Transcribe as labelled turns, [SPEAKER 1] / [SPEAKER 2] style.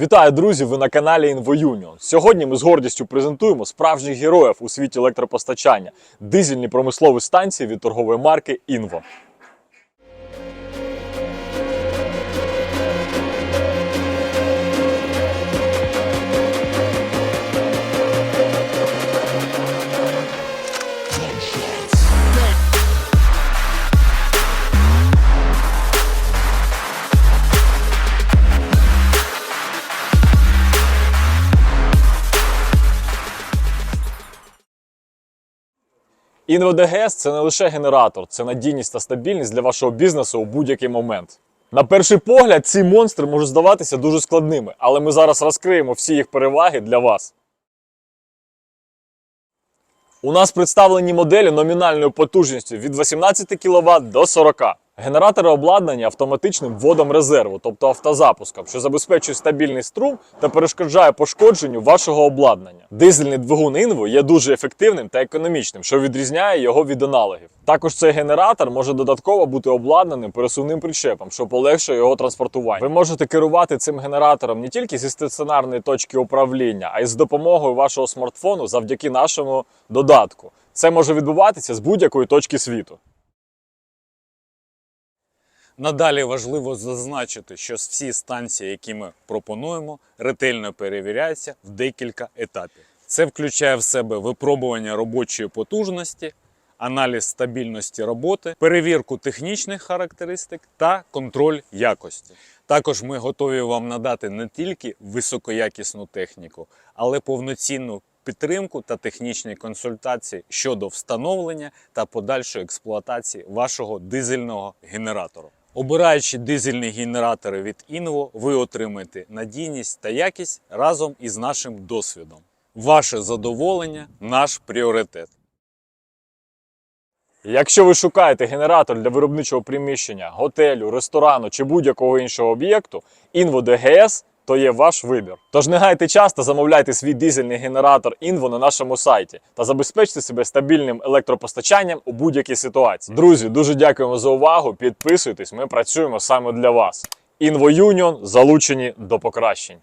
[SPEAKER 1] Вітаю, друзі! Ви на каналі InvoUnion. Сьогодні ми з гордістю презентуємо справжніх героїв у світі електропостачання дизельні промислові станції від торгової марки Invo. Invo – це не лише генератор, це надійність та стабільність для вашого бізнесу у будь-який момент. На перший погляд, ці монстри можуть здаватися дуже складними, але ми зараз розкриємо всі їх переваги для вас. У нас представлені моделі номінальною потужністю від 18 кВт до 40. Генератори обладнані автоматичним вводом резерву, тобто автозапуском, що забезпечує стабільний струм та перешкоджає пошкодженню вашого обладнання. Дизельний двигун Invo є дуже ефективним та економічним, що відрізняє його від аналогів. Також цей генератор може додатково бути обладнаним пересувним причепом, що полегшує його транспортування. Ви можете керувати цим генератором не тільки зі стаціонарної точки управління, а й з допомогою вашого смартфону завдяки нашому додатку. Це може відбуватися з будь-якої точки світу.
[SPEAKER 2] Надалі важливо зазначити, що всі станції, які ми пропонуємо, ретельно перевіряються в декілька етапів. Це включає в себе випробування робочої потужності, аналіз стабільності роботи, перевірку технічних характеристик та контроль якості. Також ми готові вам надати не тільки високоякісну техніку, але повноцінну підтримку та технічні консультації щодо встановлення та подальшої експлуатації вашого дизельного генератора. Обираючи дизельні генератори від Інво, ви отримаєте надійність та якість разом із нашим досвідом. Ваше задоволення наш пріоритет.
[SPEAKER 1] Якщо ви шукаєте генератор для виробничого приміщення, готелю, ресторану чи будь-якого іншого об'єкту, Інво DGS – то є ваш вибір. Тож не гайте час та замовляйте свій дизельний генератор Інво на нашому сайті та забезпечте себе стабільним електропостачанням у будь-якій ситуації. Друзі, дуже дякуємо за увагу. Підписуйтесь, ми працюємо саме для вас. Інво Юніон залучені до покращень.